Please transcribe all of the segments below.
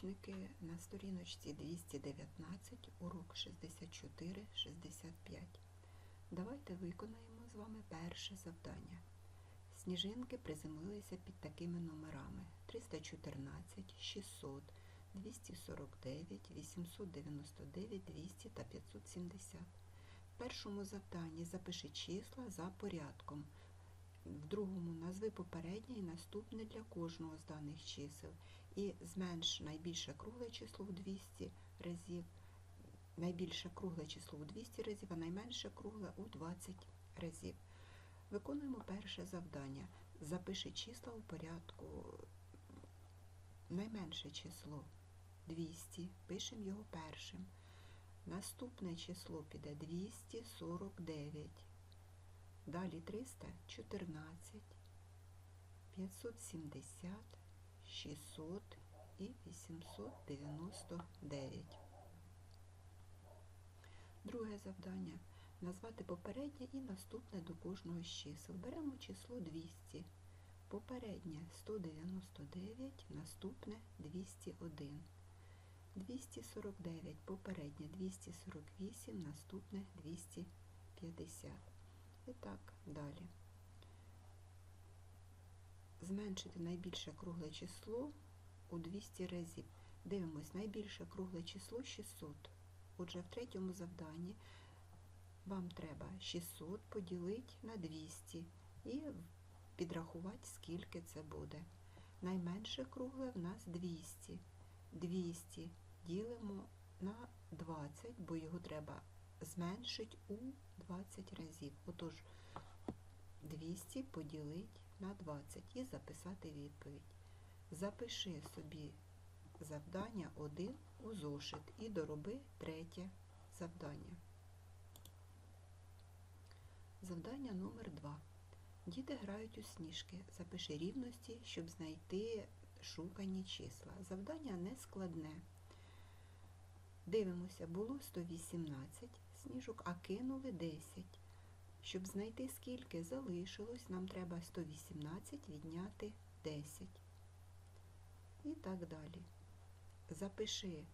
підручники на сторіночці 219, урок 64-65. Давайте виконаємо з вами перше завдання. Сніжинки приземлилися під такими номерами 314, 600, 249, 899, 200 та 570. В першому завданні запиши числа за порядком. В другому назви попереднє і наступне для кожного з даних чисел. І зменш найбільше кругле число у 200 разів, найбільше кругле число у 200 разів, а найменше кругле у 20 разів. Виконуємо перше завдання. Запиши числа у порядку. Найменше число 200, пишемо його першим. Наступне число піде 249. Далі 314, 570, 600 і 899. Друге завдання. Назвати попереднє і наступне до кожного з чисел. Беремо число 200. Попереднє 199, наступне 201. 249, попереднє 248, наступне 250. І так далі. Зменшити найбільше кругле число у 200 разів. Дивимось, найбільше кругле число 600. Отже, в третьому завданні вам треба 600 поділити на 200 і підрахувати, скільки це буде. Найменше кругле в нас 200. 200 ділимо на 20, бо його треба зменшити у 20 разів. Отож, 200 поділити на 20 і записати відповідь. Запиши собі завдання 1 у зошит і дороби третє завдання. Завдання номер 2. Діти грають у сніжки. Запиши рівності, щоб знайти шукані числа. Завдання не складне. Дивимося, було 118 сніжок, а кинули 10. Щоб знайти скільки залишилось, нам треба 118 відняти 10. І так далі. Запиши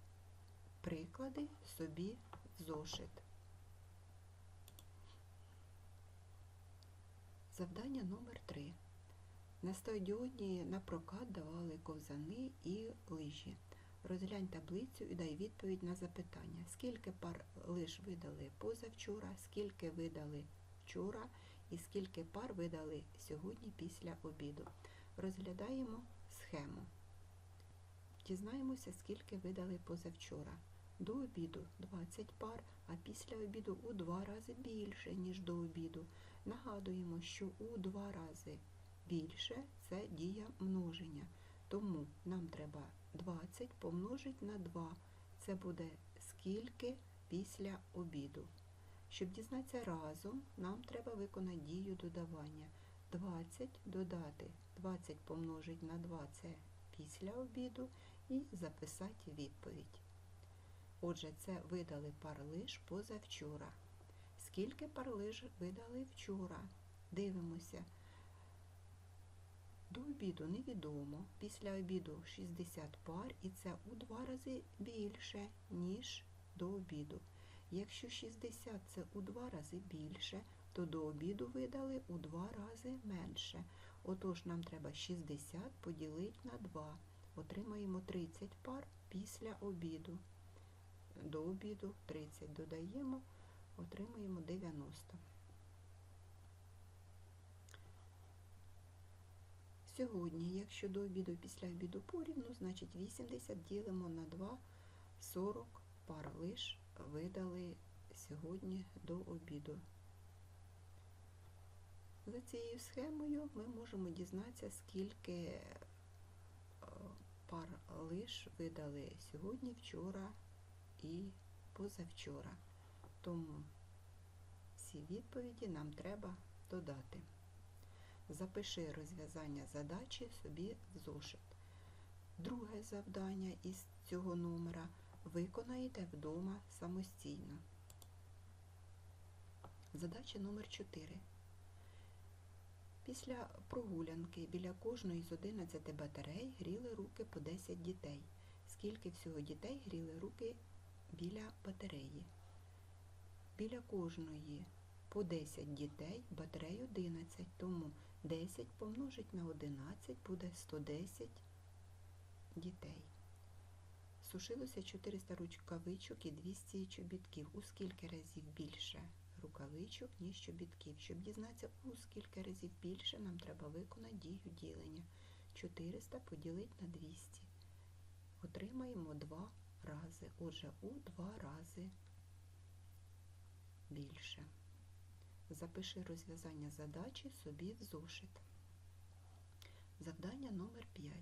приклади собі в зошит. Завдання номер 3. На стадіоні на прокат давали ковзани і лижі. Розглянь таблицю і дай відповідь на запитання. Скільки пар лиж видали позавчора, скільки видали вчора і скільки пар видали сьогодні після обіду. Розглядаємо схему. Дізнаємося, скільки видали позавчора. До обіду 20 пар, а після обіду у два рази більше, ніж до обіду. Нагадуємо, що у два рази більше це дія множення. Тому нам треба 20 помножити на 2. Це буде скільки після обіду. Щоб дізнатися разом, нам треба виконати дію додавання. 20 додати 20 помножити на 2 це після обіду і записати відповідь. Отже, це видали парлиш позавчора. Скільки парлиш видали вчора? Дивимося. До обіду невідомо. Після обіду 60 пар, і це у два рази більше, ніж до обіду. Якщо 60 це у два рази більше, то до обіду видали у два рази менше. Отож, нам треба 60 поділити на 2. Отримаємо 30 пар після обіду. До обіду 30 додаємо, отримаємо 90. Сьогодні, якщо до обіду і після обіду порівну, значить 80 ділимо на 2, 40 пар лиш видали сьогодні до обіду. За цією схемою ми можемо дізнатися, скільки е, пар лиш видали сьогодні, вчора і позавчора. Тому всі відповіді нам треба додати. Запиши розв'язання задачі собі в зошит. Друге завдання із цього номера виконаєте вдома самостійно. Задача номер 4. Після прогулянки біля кожної з 11 батарей гріли руки по 10 дітей. скільки всього дітей гріли руки біля батареї. Біля кожної по 10 дітей, батарей 11, тому 10 помножить на 11 буде 110 дітей. Сушилося 400 рукавичок і 200 чобітків. У скільки разів більше рукавичок, ніж чобітків? Щоб дізнатися, у скільки разів більше, нам треба виконати дію ділення. 400 поділити на 200. Отримаємо 2 рази. Отже, у 2 рази більше. Запиши розв'язання задачі собі в зошит. Завдання номер 5.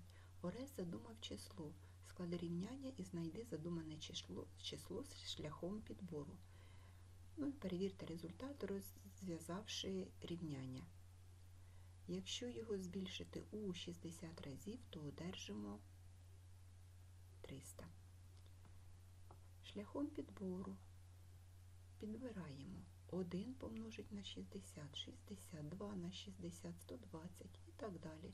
Орес задумав число. Склади рівняння і знайди задумане число, число шляхом підбору. Ну перевірте результат, розв'язавши рівняння. Якщо його збільшити у 60 разів, то одержимо 300. Шляхом підбору підбираємо 1 помножить на 60, 60, 2 на 60, 120 і так далі.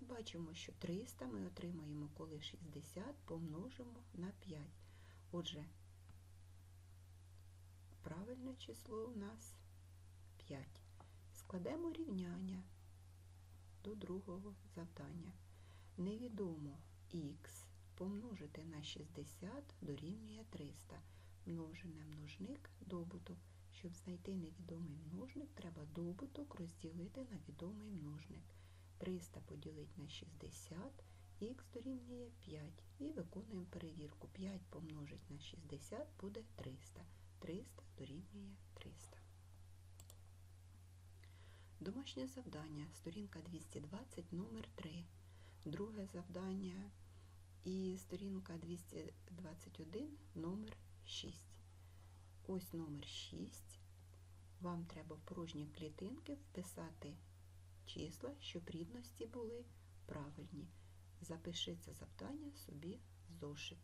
Бачимо, що 300 ми отримаємо, коли 60 помножимо на 5. Отже, правильне число у нас 5. Складемо рівняння до другого завдання. Невідомо х помножити на 60 дорівнює 300. Множене множник добуток. Щоб знайти невідомий множник, треба добуток розділити на відомий множник. 300 поділити на 60, х дорівнює 5. І виконуємо перевірку. 5 помножить на 60 буде 300. 300 дорівнює 300. Домашнє завдання, сторінка 220, номер 3. Друге завдання і сторінка 221, номер 6. Ось номер 6. Вам треба в порожні клітинки вписати числа, щоб рівності були правильні. Запиши це завдання собі в зошит.